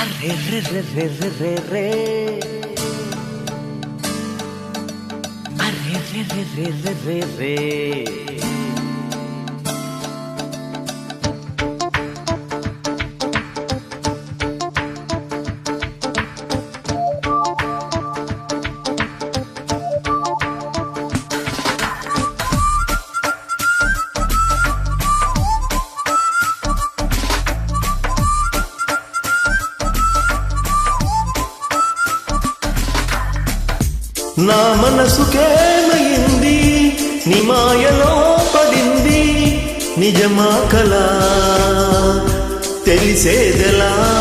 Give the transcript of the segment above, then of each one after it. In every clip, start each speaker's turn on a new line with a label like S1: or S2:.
S1: Arre, re, re, re, re, re, re. Arre, re, re, re, re, re, re.
S2: నా మనసుకేమైంది? నీ మాయలో పడింది నిజమా కలా? తెలిసేదెలా?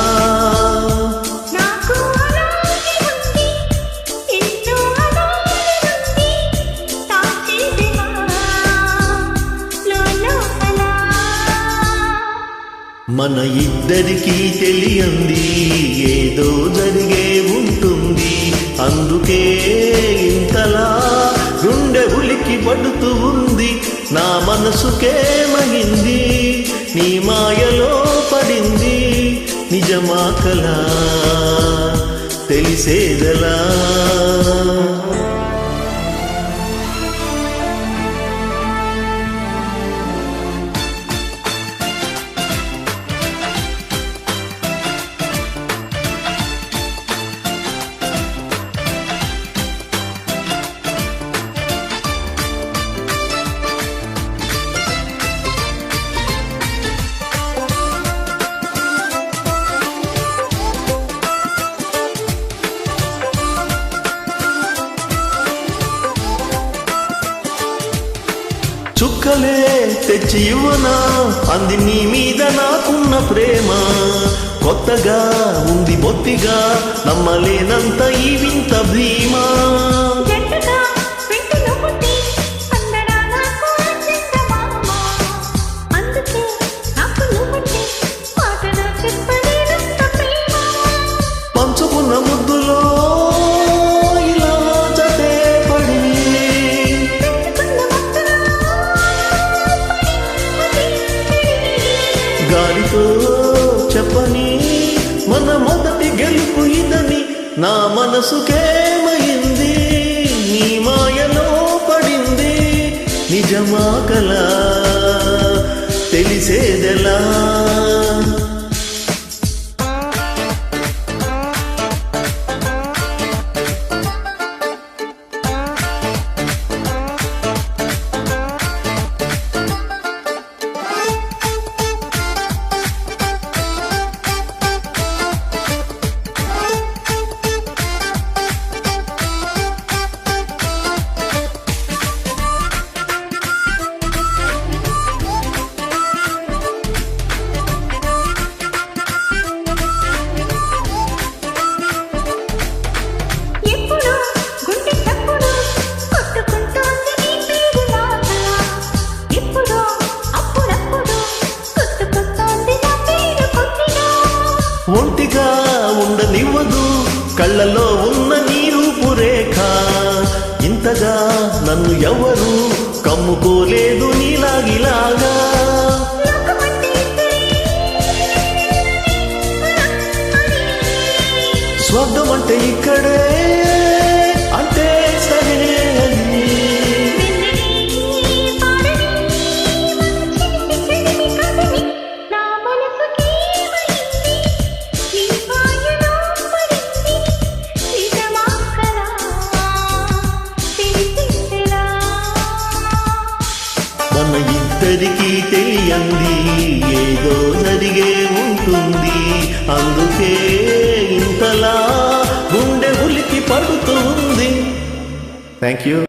S2: మన ఇద్దరికీ తెలియంది ఏదో జరిగే ఉంటుంది. అందుకే ఇంతలా గుండె ఉలికి పడుతూ ఉంది. నా మనసుకే మగింది నీ మాయలో పడింది. నిజమా కలా తెలిసేదలా. చుక్కలే తెచ్చి ఇవ్వనా అంది నీ మీద నాకున్న ప్రేమ. కొత్తగా ఉంది బొత్తిగా నమ్మలేనంత ఈ వింత భీమా. గాలితో చెప్పని మన మొదటి గెలుపు ఇదని నా మనసుకేమైంది? నీ మాయలో పడింది నిజమా కలా? తెలిసేదెలా? కళ్ళలో ఉన్న నీ రూపురేఖ ఇంతగా నన్ను ఎవరు కమ్ముకోలేదు నీలాగిలాగా. స్వర్గం అంటే అందరికీ తెలియంది ఏదో జరిగే ఉంటుంది. అందుకే ఇంతలా గుండె ఉలికి పడుతుంది. Thank you